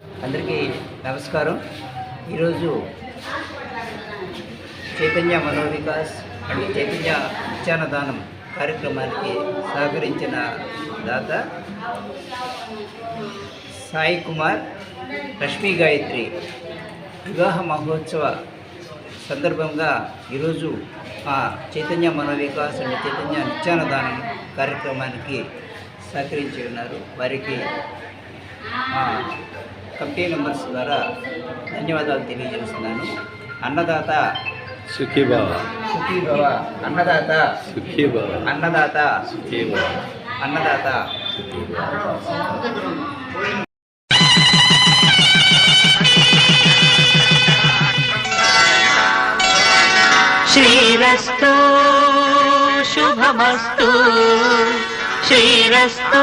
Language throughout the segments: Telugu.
అందరికీ నమస్కారం. ఈరోజు చైతన్య మనోవికాస్ అండ్ చైతన్య విచారదానం కార్యక్రమానికి సహకరించిన దాత సాయి కుమార్ రష్మి గాయత్రి. వివాహ మహోత్సవ సందర్భంగా ఈరోజు చైతన్య మనోవికాస్ అండ్ చైతన్య నిత్యానదానం కార్యక్రమానికి సహకరించి ఉన్నారు. వారికి మా కమిటీ మెంబర్స్ ద్వారా ధన్యవాదాలు తెలియజేస్తున్నాను. అన్నదాత సుఖీ బావ సుఖీ భవ అన్నదాత సుఖీ బావ అన్నదాత సుఖీ బావ అన్నదాత సుఖీ బావ శ్రీరస్తు శుభమస్తు. శ్రీరస్తు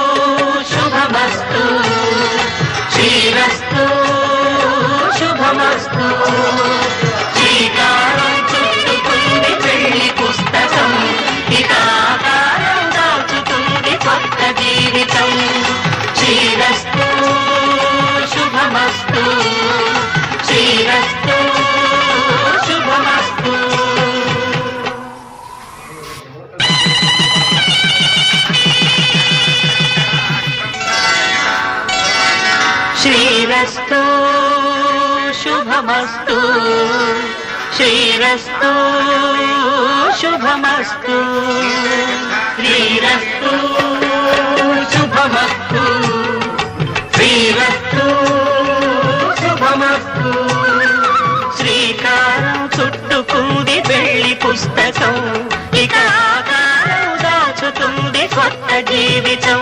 శ్రీరస్తు శుభమస్తు. శ్రీరస్తు శుభమస్తు. శ్రీరస్తు శుభమస్తు. శ్రీరస్తు శుభమస్తు. శ్రీరస్తు శుభమస్తు. పుస్తకం. ఇక ఆకారం దాచుతుంది కొత్త జీవితం.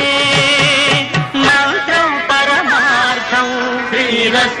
శ్రీరస్తు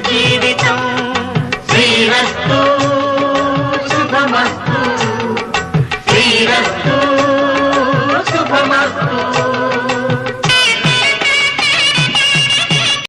ఆకారం